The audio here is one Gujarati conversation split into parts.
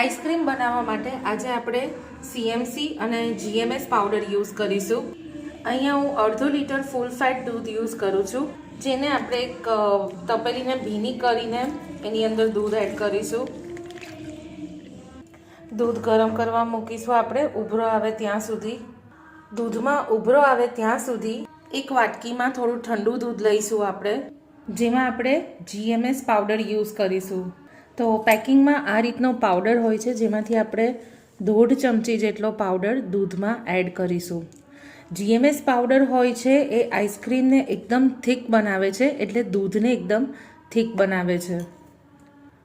આઈસ્ક્રીમ બનાવવા માટે આજે આપણે સીએમસી અને જીએમએસ પાવડર યુઝ કરીશું. અહીંયા હું અડધો લીટર ફૂલ ફેટ દૂધ યુઝ કરું છું, જેને આપણે એક તપેલીને ભીની કરીને એની અંદર દૂધ એડ કરીશું. દૂધ ગરમ કરવા મૂકીશું આપણે, ઉભરો આવે ત્યાં સુધી. દૂધમાં ઉભરો આવે ત્યાં સુધી એક વાટકીમાં થોડું ઠંડુ દૂધ લઈશું આપણે, જેમાં આપણે જીએમએસ પાવડર યુઝ કરીશું. તો પેકિંગમાં આ રીતનો પાવડર હોય છે, જેમાંથી આપણે દોઢ ચમચી જેટલો પાવડર દૂધમાં એડ કરીશું. જીએમએસ પાવડર હોય છે, એ આઈસ્ક્રીમને એકદમ થીક બનાવે છે, એટલે દૂધને એકદમ થીક બનાવે છે.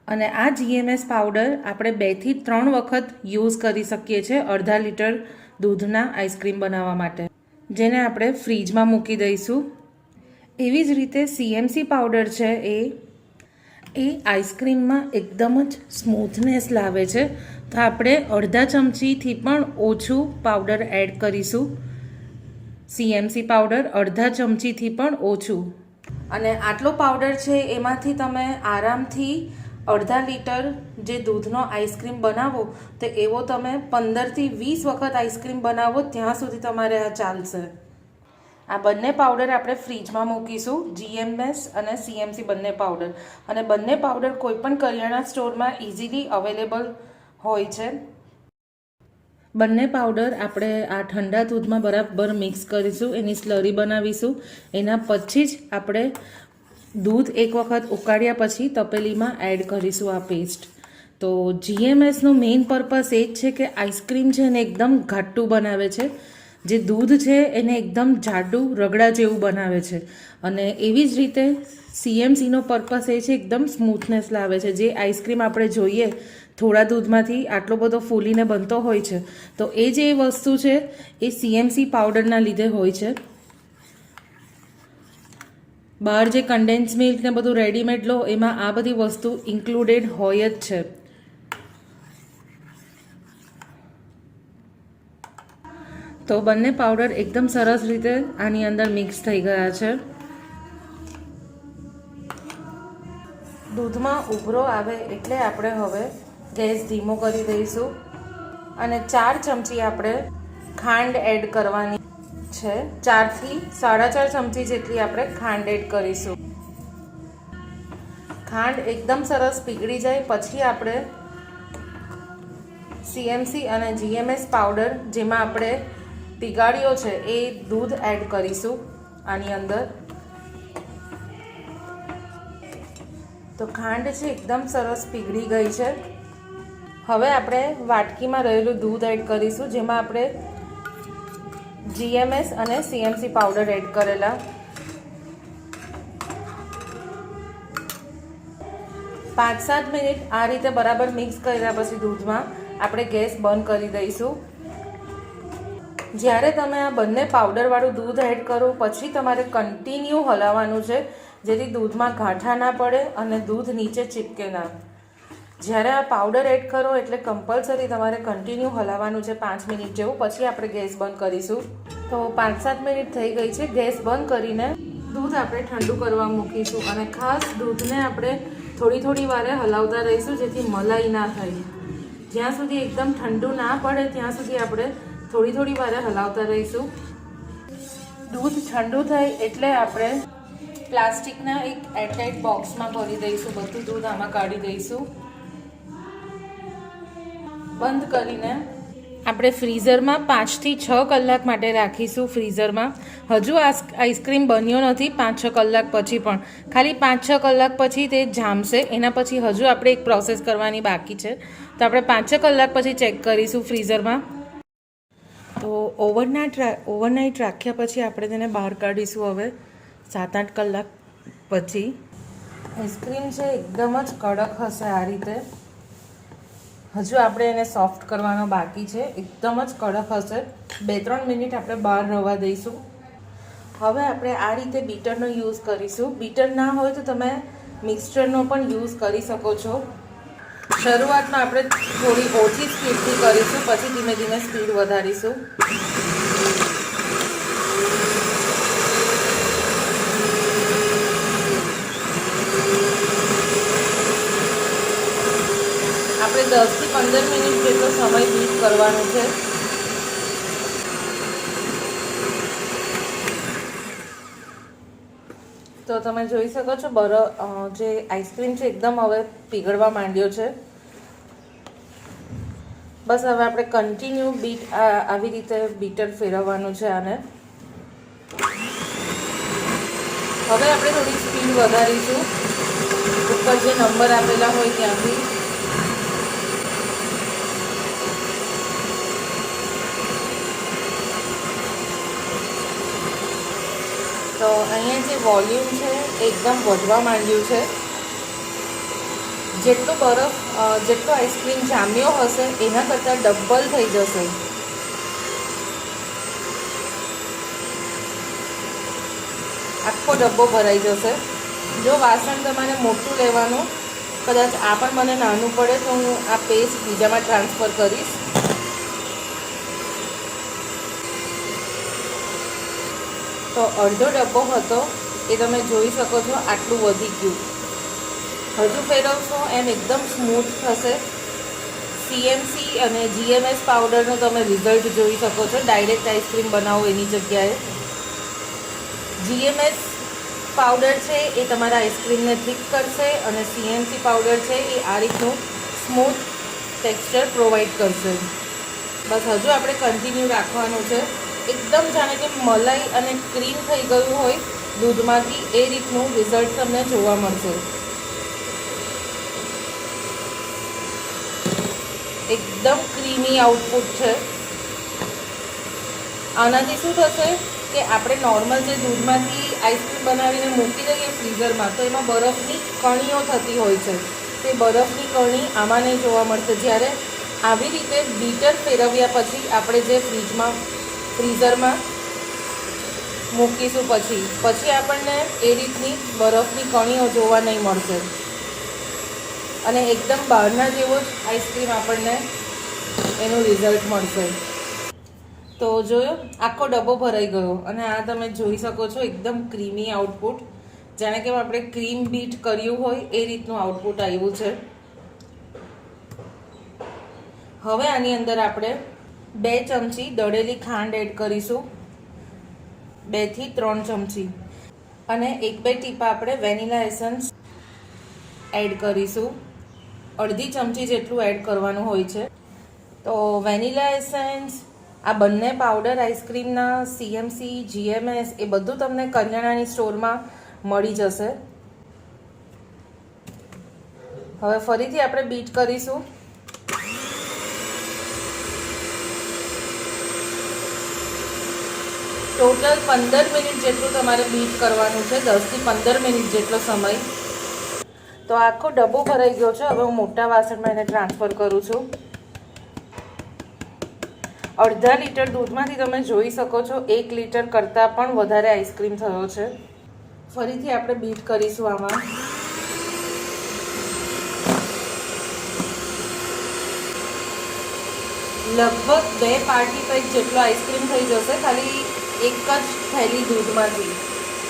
અને આ જીએમએસ પાવડર આપણે બેથી ત્રણ વખત યુઝ કરી શકીએ છીએ અડધા લીટર દૂધના આઈસ્ક્રીમ બનાવવા માટે. જેને આપણે ફ્રીજમાં મૂકી દઈશું. એવી જ રીતે સીએમસી પાવડર છે, એ એ આઈસ્ક્રીમમાં એકદમ જ સ્મૂથનેસ લાવે છે. તો આપણે અડધા ચમચીથી પણ ઓછું પાવડર એડ કરીશું. સીએમસી પાવડર અડધા ચમચીથી પણ ઓછું. અને આટલો પાવડર છે એમાંથી તમે આરામથી અડધા લીટર જે દૂધનો આઈસ્ક્રીમ બનાવો, તો એવો તમે પંદરથી વીસ વખત આઈસ્ક્રીમ બનાવો, ત્યાં સુધી તમારે આ ચાલશે. આ બંને પાવડર આપણે ફ્રીજમાં મૂકીશું જીએમએસ અને સીએમસી બંને પાવડર અને બંને પાવડર કોઈપણ કરિયાણા સ્ટોરમાં ઇઝીલી અવેલેબલ હોય છે. બંને પાવડર આપણે આ ઠંડા દૂધમાં બરાબર મિક્સ કરીશું, એની સ્લરી બનાવીશું. એના પછી જ આપણે દૂધ એક વખત ઉકાળ્યા પછી તપેલીમાં એડ કરીશું આ પેસ્ટ તો જીએમએસનો મેઇન પર્પસ એ જ છે કે આઈસ્ક્રીમ છે એને એકદમ ઘાટું બનાવે છે. જે દૂધ છે એને એકદમ જાડું રગડા જેવું બનાવે છે. અને એવી જ રીતે સીએમસીનો પર્પસ એ છે એકદમ સ્મૂથનેસ લાવે છે. જે આઈસ્ક્રીમ આપણે જોઈએ, થોડા દૂધમાંથી આટલો બધો ફૂલીને બનતો હોય છે. તો એ જે વસ્તુ છે, એ સીએમસી પાવડરના લીધે હોય છે. બહાર જે કન્ડેન્સ મિલ્ક ને બધું રેડીમેડ લો, એમાં આ બધી વસ્તુ ઇન્ક્લુડેડ હોય જ છે. તો બંને પાવડર એકદમ સરસ રીતે આની અંદર મિક્સ થઈ ગયા છે. દૂધમાં ઉભરો આવે એટલે આપણે હવે ગેસ ધીમો કરી દઈશું. અને ચાર ચમચી આપણે ખાંડ એડ કરવાની છે. ચારથી સાડા ચાર ચમચી જેટલી આપણે ખાંડ એડ કરીશું. ખાંડ એકદમ સરસ પીગળી જાય, પછી આપણે સીએમસી અને જીએમએસ પાવડર જેમાં આપણે પીગાળ્યો છે એ દૂધ એડ કરીશું આની અંદર. તો ખાંડ છે એકદમ સરસ પીગળી ગઈ છે. હવે આપણે વાટકીમાં રહેલું દૂધ એડ કરીશું, જેમાં આપણે જીએમએસ અને સીએમસી પાવડર એડ કરેલા. પાંચ સાત મિનિટ આ રીતે બરાબર મિક્સ કર્યા પછી દૂધમાં આપણે ગેસ બંધ કરી દઈશું. જ્યારે તમે આ બંને પાવડરવાળું દૂધ એડ કરો, પછી તમારે કન્ટિન્યુ હલાવવાનું છે, જેથી દૂધમાં ગાંઠા ના પડે અને દૂધ નીચે ચીપકે ના. જ્યારે આ પાવડર એડ કરો, એટલે કમ્પલસરી તમારે કન્ટિન્યુ હલાવવાનું છે પાંચ મિનિટ જેવું. પછી આપણે ગેસ બંધ કરીશું. તો પાંચ સાત મિનિટ થઈ ગઈ છે. ગેસ બંધ કરીને દૂધ આપણે ઠંડુ કરવા મૂકીશું અને ખાસ દૂધને આપણે થોડી થોડી વારે હલાવતા રહીશું, જેથી મલાઈ ના થાય. જ્યાં સુધી એકદમ ઠંડુ ના પડે, ત્યાં સુધી આપણે થોડી થોડી વારે હલાવતા રહીશું. દૂધ ઠંડુ થાય એટલે આપણે પ્લાસ્ટિકના એક એરટાઇટ બોક્સમાં ભરી દઈશું, બધું દૂધ આમાં કાઢી દઈશું. બંધ કરીને આપણે ફ્રીઝરમાં પાંચથી છ કલાક માટે રાખીશું ફ્રીઝરમાં. હજુ આઈસ્ક્રીમ બન્યો નથી પાંચ છ કલાક પછી પણ. ખાલી પાંચ છ કલાક પછી તે જામશે, એના પછી હજુ આપણે એક પ્રોસેસ કરવાની બાકી છે. તો આપણે પાંચ છ કલાક પછી ચેક કરીશું ફ્રીઝરમાં. તો ઓવરનાઇટ ઓવરનાઇટ રાખ્યા પછી આપણે તેને બહાર કાઢીશું હવે સાત આઠ કલાક પછી. આઈસ્ક્રીમ છે એકદમ જ કડક હશે આ રીતે. હજુ આપણે એને સોફ્ટ કરવાનો બાકી છે, એકદમ જ કડક હશે. બે ત્રણ મિનિટ આપણે બહાર રવા દઈશું. હવે આપણે આ રીતે બીટરનો યુઝ કરીશું. બીટર ના હોય તો તમે મિક્સચરનો પણ યુઝ કરી શકો છો. શરૂઆતમાં આપણે થોડી ઓછી સ્પીડથી કરીશું, પછી ધીમે ધીમે સ્પીડ વધારીશું. આપણે દસથી પંદર મિનિટ જેટલો સમય બીટ કરવાનો છે. તો તમે જોઈ શકો છો, બર જે આઈસ્ક્રીમ છે, એકદમ હવે પીગળવા માંડ્યો છે. બસ હવે આપણે કન્ટિન્યુ બીટ આવી રીતે બીટર ફેરવવાનું છે આને. હવે આપણે થોડી સ્પીડ વધારીશું. ઉપર જે નંબર આપેલા હોય ત્યાંથી. તો અહીંયા જે વોલ્યુમ છે એકદમ વધવા માંડ્યું છે. જેટલો બરફ જેટલો આઈસ્ક્રીમ જામ્યો હશે, એના કરતાં ડબલ થઈ જશે. આખો ડબ્બો ભરાઈ જશે. જો વાસણ તમારે મોટું લેવાનું, કદાચ આ પણ મને નાનું પડે તો હું આ પેસ્ટ બીજામાં ટ્રાન્સફર કરીશ. તો અડધો ડબ્બો હતો, એ તમે જોઈ શકો છો આટલું વધી ગયું. હજુ ફેરવશો એમ એકદમ સ્મૂથ થશે. સીએમસી અને જીએમએસ પાવડરનું તમે રિઝલ્ટ જોઈ શકો છો. ડાયરેક્ટ આઈસ્ક્રીમ બનાવો એની જગ્યાએ. જીએમએસ પાવડર છે, એ તમારા આઈસ્ક્રીમને થીક કરશે અને સીએમસી પાવડર છે, એ આ રીતનું સ્મૂથ ટેક્સચર પ્રોવાઈડ કરશે. બસ હજુ આપણે કન્ટિન્યુ રાખવાનું છે. એકદમ જાણે કે મલાઈ અને ક્રીમ થઈ ગયું હોય, દૂધમાંથી એ રીતનું રિઝલ્ટ તમને જોવા મળશે. એકદમ ક્રીમી આઉટપુટ છે. આનાથી શું થશે કે આપણે નોર્મલ જે દૂધમાંથી આઈસ્ક્રીમ બનાવીને મૂકી દઈએ ફ્રીઝરમાં તો એમાં બરફની કણીઓ થતી હોય છે. તે બરફની કણી આમાં નહીં જોવા મળશે. જ્યારે આવી રીતે બીટર ફેરવ્યા પછી આપણે જે ફ્રીજમાં ફ્રીઝરમાં મૂકીશું પછી. પછી આપણને એ રીતની બરફની કણીઓ જોવા નહીં મળશે. અને એકદમ બહારના જેવો જ આઈસ્ક્રીમ આપણને એનું રિઝલ્ટ મળશે. તો જોયો, આખો ડબ્બો ભરાઈ ગયો. અને આ તમે જોઈ શકો છો એકદમ ક્રીમી આઉટપુટ જાણે કે આપણે ક્રીમ બીટ કર્યું હોય એ રીતનું આઉટપુટ આવ્યું છે. હવે આની અંદર આપણે બે ચમચી દળેલી ખાંડ એડ કરીશું. બેથી ત્રણ ચમચી. અને એક બે ટીપા આપણે વેનીલા એસન્સ એડ કરીશું. અડધી ચમચી જેટલું એડ કરવાનું હોય છે. તો વેનીલા એસન્સ, આ બંને પાવડર આઈસ્ક્રીમના સીએમસી જીએમએસ એ બધું તમને કરિયાણાની સ્ટોરમાં મળી જશે. હવે ફરીથી આપણે બીટ કરીશું. ટોટલ પંદર મિનિટ જેટલું તમારે બીટ કરવાનું છે, દસથી પંદર મિનિટ જેટલો સમય. તો આખો ડબ્બો ભરાઈ ગયો છે, હવે હું મોટા વાસણમાં એને ટ્રાન્સફર કરું છું. અડધા લીટર દૂધમાંથી તમે જોઈ શકો છો, એક લીટર કરતાં પણ વધારે આઈસ્ક્રીમ થયો છે. ફરીથી આપણે બીટ કરીશું આમાં. લગભગ બે પાર્ટી પેક જેટલો આઈસ્ક્રીમ થઈ જશે, ખાલી એક જ થેલી દૂધમાંથી,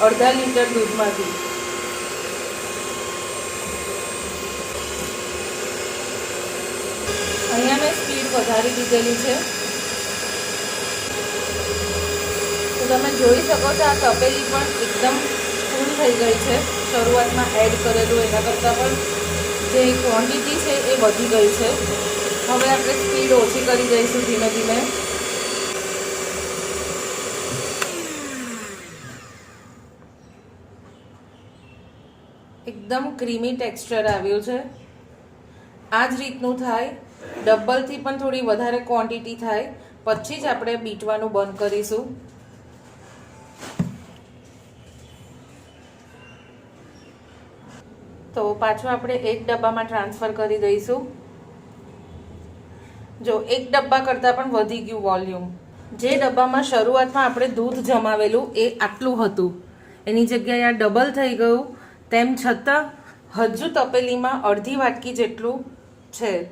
અડધા લીટર દૂધમાંથી. અહીંયા મેં સ્પીડ વધારી દીધેલી છે. તો તમે જોઈ શકો છો, આ તપેલી પણ એકદમ ફૂલ થઈ ગઈ છે. શરૂઆતમાં એડ કરેલું, એના કરતાં પણ જે ક્વોન્ટિટી છે એ વધી ગઈ છે. હવે આપણે સ્પીડ ઓછી કરી દઈશું ધીમે ધીમે. એકદમ ક્રીમી ટેક્સચર આવ્યું છે. આ જ રીતનું થાય. ડબલથી પણ થોડી વધારે ક્વોન્ટિટી થાય. પછી જ આપણે બીટવાનું બંધ કરીશું. તો પાછું આપણે એક ડબ્બામાં ટ્રાન્સફર કરી દઈશું. જો એક ડબ્બા કરતાં પણ વધી ગયું વોલ્યુમ જે ડબ્બામાં શરૂઆતમાં આપણે દૂધ જમાવેલું એ આટલું હતું. એની જગ્યાએ આ ડબલ થઈ ગયું. તેમ છતાં, હજુ તપેલીમાં અડધી વાટકી જેટલું છે.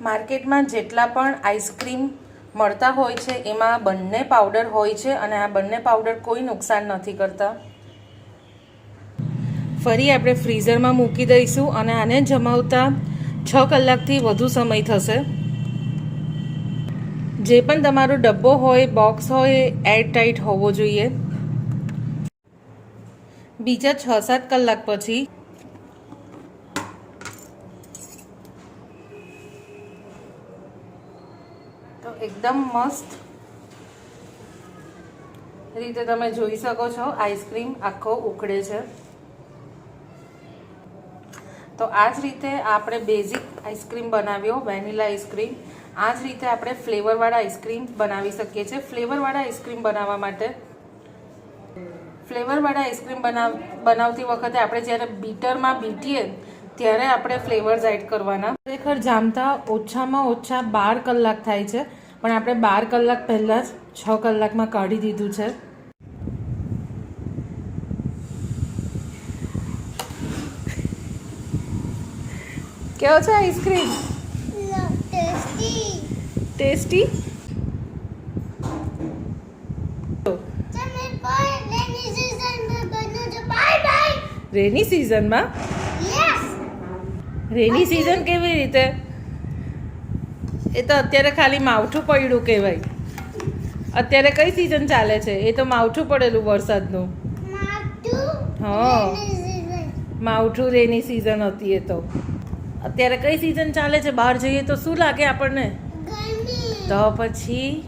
માર્કેટમાં જેટલા પણ આઈસ્ક્રીમ મળતા હોય છે, એમાં બંને પાવડર હોય છે અને આ બંને પાવડર કોઈ નુકસાન નથી કરતા. ફરી આપણે ફ્રીઝરમાં મૂકી દઈશું અને આને જમાવતા છ કલાકથી વધુ સમય થશે. જે પણ તમારો ડબ્બો હોય, બોક્સ હોય એર ટાઈટ હોવો જોઈએ. બીજા છ સાત કલાક પછી. તો એકદમ મસ્ત રીતે તમે જોઈ શકો છો, આઈસ્ક્રીમ આખો ઉકળે છે. તો આ જ રીતે આપણે બેઝિક આઈસ્ક્રીમ બનાવ્યો, વેનીલા આઈસ્ક્રીમ. આ જ રીતે આપણે ફ્લેવરવાળા આઈસ્ક્રીમ બનાવી શકીએ છીએ. ફ્લેવરવાળા આઈસ્ક્રીમ બનાવવા માટે ફ્લેવરવાળા આઈસ્ક્રીમ બનાવ બનાવતી વખતે આપણે જ્યારે બીટરમાં બીટીએ ત્યારે આપણે ફ્લેવર્સ એડ કરવાના. ખરેખર જામતા ઓછામાં ઓછા બાર કલાક થાય છે પણ આપણે બાર કલાક પહેલાં જ છ કલાકમાં કાઢી દીધું છે. કેવો છે આઈસ્ક્રીમ? ટેસ્ટી. ટેસ્ટી તમે પણ રેની સીઝનમાં બનો છો બાય બાય રેની સિઝનમાં? રેની સિઝન કેવી રીતે? એ તો અત્યારે ખાલી માવઠું પડ્યું કહેવાય. અત્યારે કઈ સિઝન ચાલે છે? એ તો માવઠું પડેલું વરસાદનું. હા. માવઠું રેની સિઝન હતી એ તો. અત્યારે કઈ સિઝન ચાલે છે? બહાર જઈએ તો શું લાગે આપણને? તો પછી